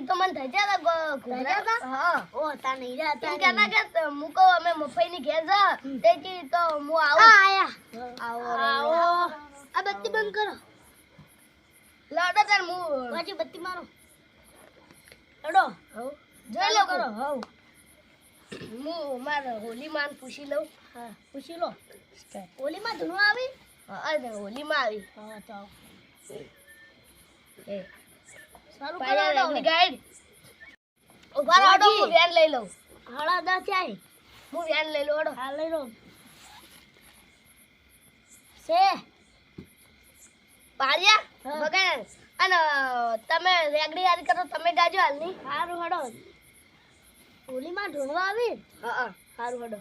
ઈ તો મને ગયા તા ગયા તા? હા. ઓ તા નહીં તા કે ના કે ઘેર જા. તે કી તો હું આવું. આયા. આવો આવો. આ બત્તી બંધ કરો. લાડો તાર હું બાજુ બત્તી મારો. અડો જોઈ લો કરો. કરો હું મારે હોલી પૂછી લઉં. હા પૂછી લો. હોલીમાં ધૂણો આવી? હા હોલીમાં આવી. હા તો એ સારું પાયા કરો રેગડી ગાઈડ ઊભા હું વેન લઈ લઉં. હળા દા ચાય હું વેન લઈ લઉં અડો હા લઈ લો સે પાડ્યા હા. અને તમે રેગડી યાદ કરો તમે ગાજો હાલની. સારું હડો. હોલીમાં ઢોળવા આવી? હા હા. સારું હડો.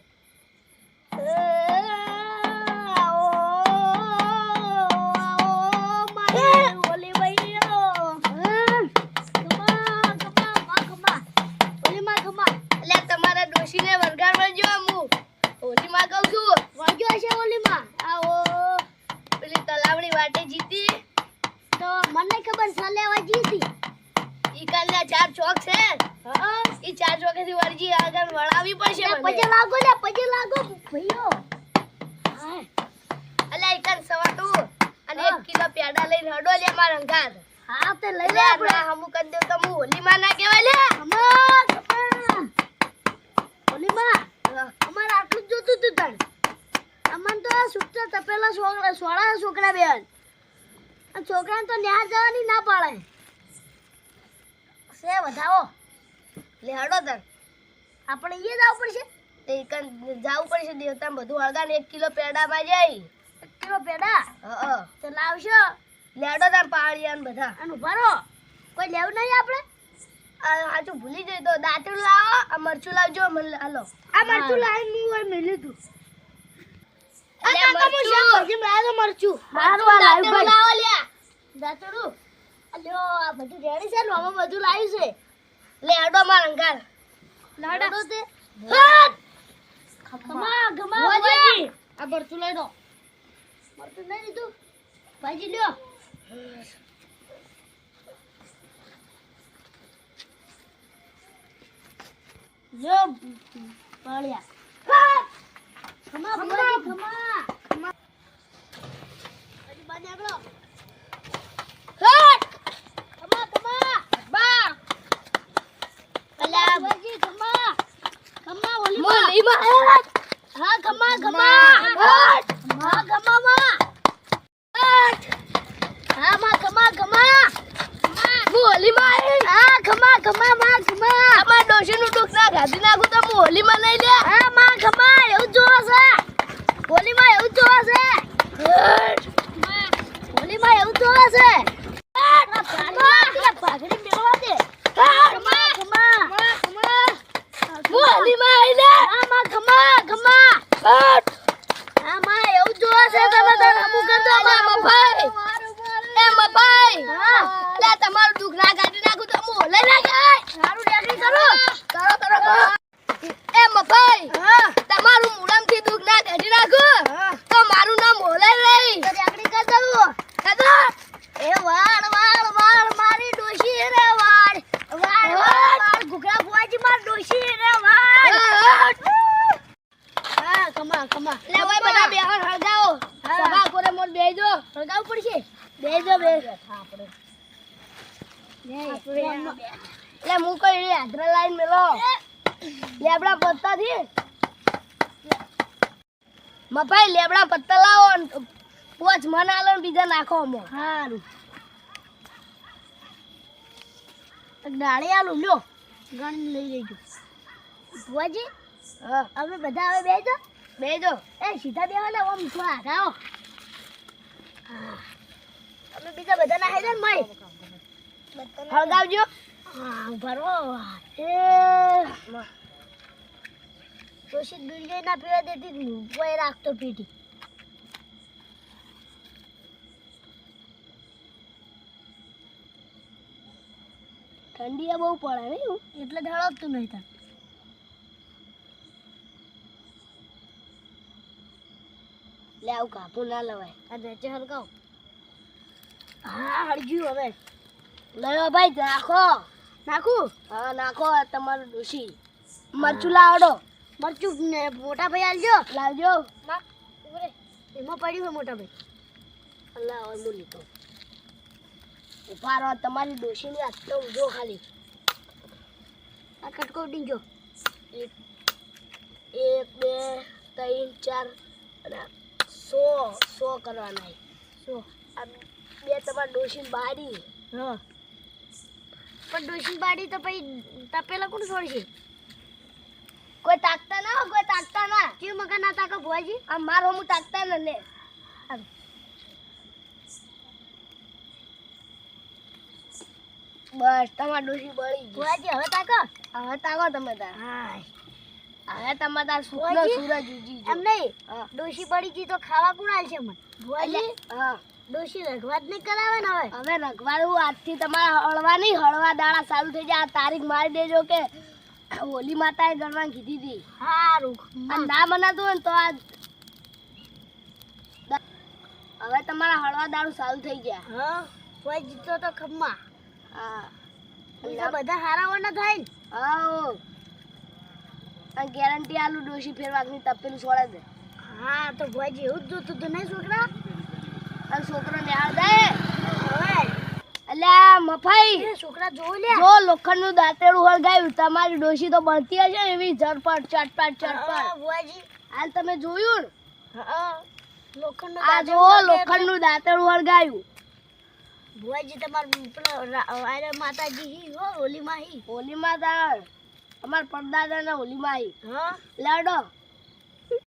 ઈ ચાર ચોક છે. ઈ ચાર ચોકેથી વળજી આગળ વળાવી પડશે મને. અલ્યા ઈ કાલ સવાટું અને એક. કિલો પેડા લઈને હડો લે માર અંગાર હા તે લઈ લે આપણે હમુ કરી તો હું હોલીમાં ના કહેવાય લે. ખમા, હોલી માં અમાર આટલું જ જોતું તું તણ. અમન તો સુટ્ટા તપેલા છોકરા સોળા છોકરા બેન. આ છોકરાને તો ન્યા જવાની ના પાડે. સે વધાવો. લે હડો તર આપણે એ જવું પડશે? તે કાન પડશે દેવતા બધું હળગાને એક કિલો પેડામાં જાય. એક કિલો પેડા? હા તો લાવશો? લેડો તાર પાળિયા બધા. અને ઊભા કોઈ લેવું નહીં આપણે? હાચું ભૂલી જઈ તો દાંતરું લાવો આ મરચું લાવજો મને હાલો. આ મરચું લાવીને હું હું શાક મરચું. મરચું. લાવો લ્યા. દાંતડું અલ્યો બધું રેડી છે ને? બધું લાવ્યું છે. લે હડો મારા અંગાર. લાડો. તે. હા. ગમા ગમા ભાજી આ મરચું લઈ લો. મરચું નહીં લીધું? ભાજી લ્યો. લ્યો પાળ્યા. ખમા ભાજી ખમા ખમા ભાજી બાજુ આગળ હટ. ખમા ખમા બા અલ્યા ભાજી ખમા ખમા ઓલી મોલીમાં હા ખમા હટ. હા ખમા માં હા માં ખમા ખમા મોલીમાં આવી. હા ખમા ખમા માં ખમા ડોશી નું દુઃખ ના ગાધી નાખું તો મોલી માં નહીં લે હા માં ખમા એવું જોવા છે હોલીમાં એવું જોવા છે હોલીમાં એવું જોવા છે પાઘડી મેળવા દે ખમા ખમા હોલીમાં આવી લે માં ખમા ખમા હટ. હા માં એવું જોવા છે તમે તો અમુક કર દો અલ્યા મફાઈ. એ મફાઈ. હા લે તમારું દુઃખ ના કાઢી નાખું તો હું હોલે ના કહેવાય. સારું રેડી કરો કરો કરો કરો. એ મફાઈ હા તમારું મુડામથી દુઃખ ના કાઢી નાખું તો મારું નામ હોલે નહીં તો રેકડી કર દઉં કદો એ વાળ વાળ વાળ મારી ડોશી રે વાળ વાળ વાળ વાળ ઘુઘરા ફુવાજી માર ડોશી રે વાળ હા કમા કમા. લે ભાઈ બધા બેહણ હળગાવો. સભા કોરે મોર બેહજો. હળગાવું પડશે? બેજો બે આપણે લે હું કઈ રે હાથરા લાઈન મેલો. લેબડા પત્તા થી. મપાઈ લેબડા પત્તા લાવો પોચ મન આલો ને બીજા નાખો અમો. હારું. ડાળી આલુ લ્યો. ગણ લઈ લેજો. ફુવાજી અમે બધા હવે બેજો. એ સીધા દેવાના ઓમ થોડા આવો તમે બીજા બધા ના હેડે મય હળગાવજો. હા ઊભા એ. જોશી દુર્ગે ના પીવા દેતી. કોઈ રાખતો પીટી ઠંડી બહુ પડે નહીં. એટલે ધડકતું નહીં તને લે આવું કાપું ના લવાય. આ નીચે હરગાવ હા હળગ્યું હવે. લયો ભાઈ નાખો. નાખું? હા નાખો તમારું ડોશી. મરચું લાવડો. મરચું મોટા ભાઈ આલજો. લાવજો. એમાં પડ્યું હોય મોટા ભાઈ. અલ્લાહ હું લીધો. ઊભા રહો તમારી ડોશીની આટલો ઊંધો જો ખાલી. આ કટકો ઉડી એક એક બે ત્રણ ચાર અને સો સો કરવાના સો. આ બે તમારા ડોશી બારી. હા. પણ ડોશી બાડી તો પછી તપેલા કોણ છોડશે? કોઈ તાકતા ના કોઈ તાકતા ના કેવું મગર ના તાકો ભોજી આ મારો હું તાકતા ને લે. બસ તમારા ડોશી બળી ગઈ. ભુવાજી હવે તાકો? હવે તાકો તમે તાર. હા હવે તમે તાર સુખનો? સૂરજ ઉજી એમ નહીં. ડોશી પડી ગઈ તો ખાવા કોણ આલશે મને? ભુવાજી? હા. ડોશી રઘવાત નહીં કરાવે ને હવે? હવે રખવાનું આજથી તમારા હળવા નહીં હળવા દાડા ચાલુ થઈ જાય. આ તારીખ મારી દેજો કે હોલી માતાએ ગણવા કીધી હતી. સારું અને ના મનાતું હોય ને તો આ હવે તમારા હળવા દાડું ચાલુ થઈ ગયા. હા. ભુવાજી તો તો ખમ્મા. હા. બધા હારા હારાવાના થાય ને? હા. ગેરંટી આલુ ડોશી ફેરવાની તપેલું છોડે છે. હા તો ભાઈ એવું જ જોતું હતું નહીં છોકરા? અને છોકરો દે હવે. અલ્યા મફાઈ! છોકરા જોઈ લે. જો લોખંડનું દાંતેડું હળગાવ્યું તમારી ડોશી તો બળતી હશે ને એવી ઝડપટ ચટપટ ચટપટ. હાલ તમે જોયું ને? હા લોખંડનો આ જો લોખંડનું લોખંડનું દાંતેડું હળગાવ્યું ભુવાજી તમારું માતાજી હી હો હોલીમાં હી. હોલીમાં તાર અમાર પરદાદા ના હોલીમાં આવી લાડો.